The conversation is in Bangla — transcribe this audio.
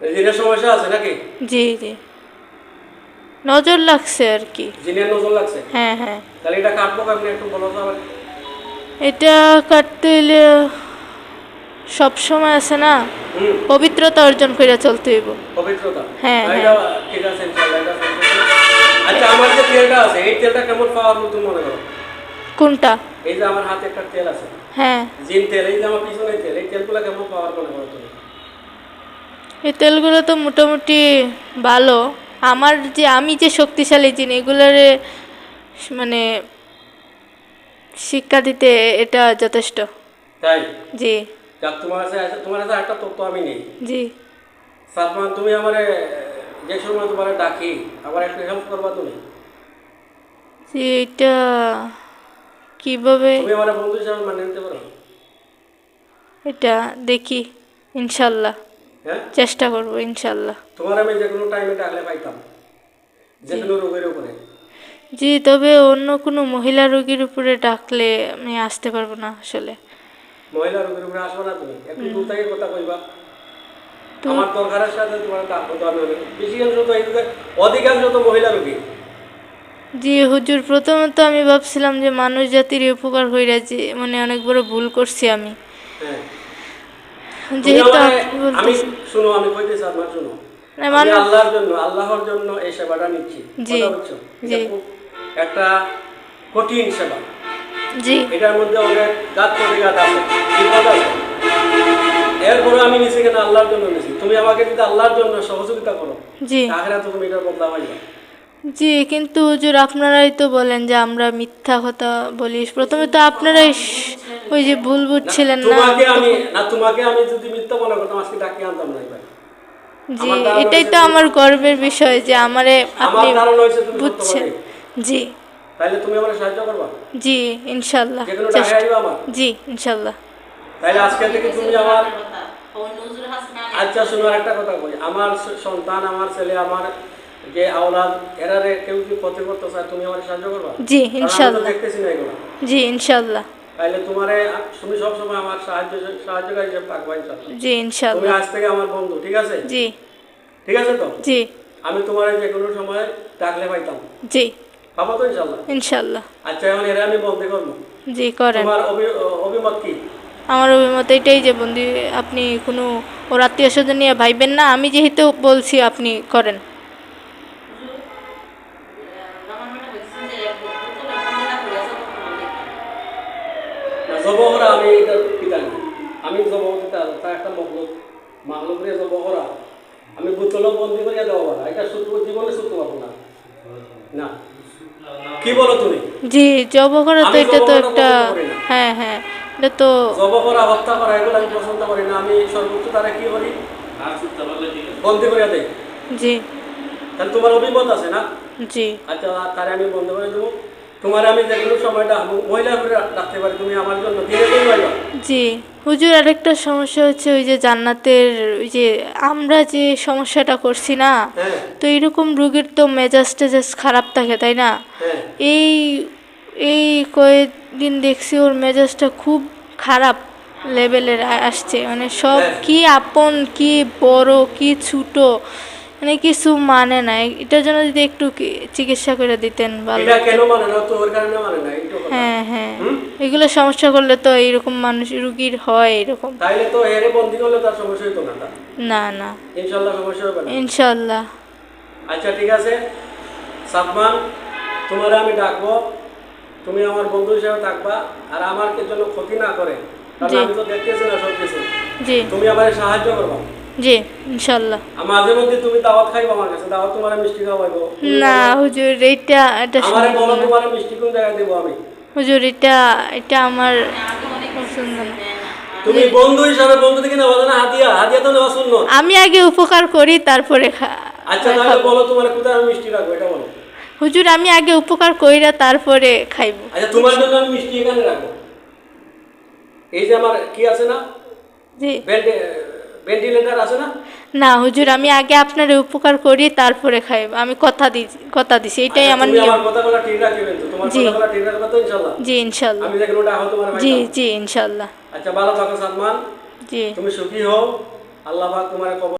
জিনের সমস্যা আছে নাকি? জি জি। নজর লাগছে আর কি। জিনের নজর লাগছে? হ্যাঁ হ্যাঁ। তাহলে এটা কাটবো কেমনি? একটু বলো তো আমাকে। এটা কাটতে হলে সব সময় আছে না? পবিত্রতা অর্জন করে চলতে হইব। পবিত্রতা? হ্যাঁ, না, ঠিক আছে আচ্ছা আমার যে তেলটা আছে এই তেলটা কেমন পাওয়ারফুল তুমি মনে করো। কোনটা? এই যে আমার হাতে একটা তেল আছে। হ্যাঁ। জিন তেল এই যে আমার পিছনে তেল এই তেলগুলো কেমন পাওয়ার মনে করো তুমি? এই তেলগুলো তো মোটামুটি ভালো। আমার যে আমি যে শক্তিশালী জিনিস এগুলোরে মানে শিক্ষা দিতে এটা যথেষ্ট। তাই? জি। তোমার কাছে তোমার কাছে একটা তথ্য আমি নেই। জি। সালমান তুমি আমারে যে সময় তোমার ডাকি আমার একটু হেল্প করবা তুমি? জি এটা কীভাবে? তুমি আমার বন্ধু হিসাবে মানে নিতে পারো? এটা দেখি ইনশাল্লাহ। হ্যাঁ? চেষ্টা করব ইনশাল্লাহ। তোমার আমি যে কোনো টাইমে ডাকলে পাইতাম যে কোনো রোগের উপরে। জি তবে অন্য কোনো মহিলা রোগীর উপরে ডাকলে আমি আসতে পারব না আসলে। মহিলা রোগের উপরে আসবে না তুমি? একটু দূর থেকে কথা কইবা। আমার দরকারের সাথে তোমার ডাকবো তো আমি বেশিকাংশ তো অধিকাংশ তো মহিলা রোগী। জি হুজুর প্রথমত আমি ভাবছিলাম যে মানুষ জাতির উপকার হইরা যে মানে অনেক বড় ভুল করছি আমি। হ্যাঁ। যেহেতু আমি শুনো আমি কইতেছি আপনার শুনো আমি আল্লাহর জন্য আল্লাহর জন্য এই সেবাটা নিচ্ছি। জি, কথা বুঝছ? এটা জি। একটা কঠিন সেবা। জি। এটার মধ্যে অনেক গাছ প্রতিঘাত আছে বিপদ আছে। এরপরে আমি নিছি কেন আল্লাহর জন্য নিছি তুমি আমাকে যদি আল্লাহর জন্য সহযোগিতা করো জি। তাহলে তুমি এটার বদলা পাইবা জি কিন্তু হুজুর আপনারাই তো বলেন যে আমরা মিথ্যা কথা বলি। প্রথমে তো আপনারাই ওই যে ভুল বুঝছিলেন না। তোমাকে আমি না তোমাকে আমি যদি মিথ্যা মনে করতাম আজকে ডাকিয়ে আনতাম না এবার জি এটাই তো আমার গর্বের বিষয় যে আমারে আপনি ধারণা হয়েছে তুমি বুঝছেন। জি। তাহলে তুমি আমার সাহায্য করবা? জি কোনো চেষ্টা টাকা আইবা আমার। জি ইনশাল্লাহ। তাহলে আজকে থেকে তুমি আমার আচ্ছা শোনার একটা কথা বলি। আমার সন্তান আমার ছেলে আমার যে আওলাদ এরারে কেউ যদি ক্ষতি করতে চায় তুমি আমার সাহায্য করবা? জি ইনশাল্লাহ। দেখতেছি না এগুলো। জি ইনশাল্লাহ। তাইলে তোমারে তুমি আমার সাহায্য সাহায্যকারী হিসেবে থাকবা ইনশাল্লাহ জি তুমি আজ থেকে আমার বন্ধু ঠিক আছে? জি। ঠিক আছে তো? জি। আমি তোমার যে কোনো সময় ডাকলে পাইতাম। জি। পাবো তো আচ্ছা এখন এরা আমি বন্ধ করব। জি করেন। তোমার অভিমত কি? আমার অভিমত এটাই যে বন্ধু আপনি কোনো ওর আত্মীয় স্বজন নিয়ে ভাইবেন না। আমি যেহেতু বলছি আপনি করেন। জব করা আমি এটা পিতা না আমি জব দিতে তা একটা মহলুক মাহলুক রে জব করা আমি বুতল বন্দি করিয়া দেওয়া পারা এটা সত্য জীবনে সত্য পাবো না। না। কি বলো তুমি? জি জব করা তো এটা তো একটা। হ্যাঁ হ্যাঁ। এটা তো জব করা হত্যা করা এগুলো আমি পছন্দ করি না। আমি সর্বোচ্চ তারা কি করি বন্দি করিয়া দেই। জি। তাহলে তোমার অভিমত আছে না? জি। আচ্ছা তারে আমি বন্ধ করে দেবো। তোমার আমি যে কোনো সময়টা মহিলা করে রাখতে পারি তুমি আমার জন্য দিন পাইবা জি হুজুর আরেকটা সমস্যা হচ্ছে ওই যে জান্নাতের ওই যে আমরা যে সমস্যাটা করছি না হ্যাঁ। তো এরকম রোগীর তো মেজাজ টেজাজ খারাপ থাকে তাই না? হ্যাঁ। এই এই কয়েকদিন দেখছি ওর মেজাজটা খুব খারাপ লেভেলের আসছে। মানে সব হ্যাঁ। কি আপন কি বড় কি ছোটো মানে কিছু মানে না এটার জন্য যদি একটু চিকিৎসা করে দিতেন ভালো এটা কেন মানে না? তো ওর কারণে মানে না? হ্যাঁ হ্যাঁ। এগুলো সমস্যা করলে তো এইরকম মানুষ রুগীর হয় এরকম। তাইলে তো এরে বন্দি করলে তার সমস্যা না না? না ইনশাল্লাহ সমস্যা হবে না? ইনশাল্লাহ। আচ্ছা ঠিক আছে। সাদমান তোমার আমি ডাকবো। তুমি আমার বন্ধু হিসেবে থাকবা। আর আমার কে জন্য ক্ষতি না করে? কারণ আমি তো দেখতেছি না সব কিছু জি। তুমি আমার সাহায্য করবা। জি ইনশাল্লাহ মাঝে মধ্যে তুমি দাওয়াত খাইবা আমার কাছে দাওয়াত তোমার মিষ্টি খাওয়াইবো। না হুজুর এইটা এটা আমার বলো তোমার মিষ্টি কোন জায়গায় দেবো আমি? হুজুর এটা এটা আমার পছন্দ না। তুমি বন্ধু হিসাবে বন্ধু থেকে নেওয়া না হাতিয়া হাতিয়া তো নেওয়া শূন্য আমি আগে উপকার করি তারপরে আচ্ছা তাহলে বলো তোমার কোথায় আমি মিষ্টি রাখব এটা বলো। হুজুর আমি আগে উপকার কইরা তারপরে খাইব। আচ্ছা তোমার জন্য আমি মিষ্টি এখানে রাখব। এই যে আমার কি আছে না? জি। ভেন্টিলেটার আছে না? না হুজুর আমি আগে আপনার উপকার করি তারপরে খাই আমি কথা দিই কথা দিছি এটাই আচ্ছা, আমার নিয়ম। আমার কথাগুলো ঠিক রাখবেন তো। তোমার জি। কথাগুলো ঠিক রাখবে তো ইনশাআল্লাহ। জি ইনশাল্লাহ আমি দেখুন ওটা তোমার জি জি ইনশাল্লাহ আচ্ছা ভালো থাকো সালমান। জি। তুমি সুখী হও। আল্লাহ পাক তোমার কবর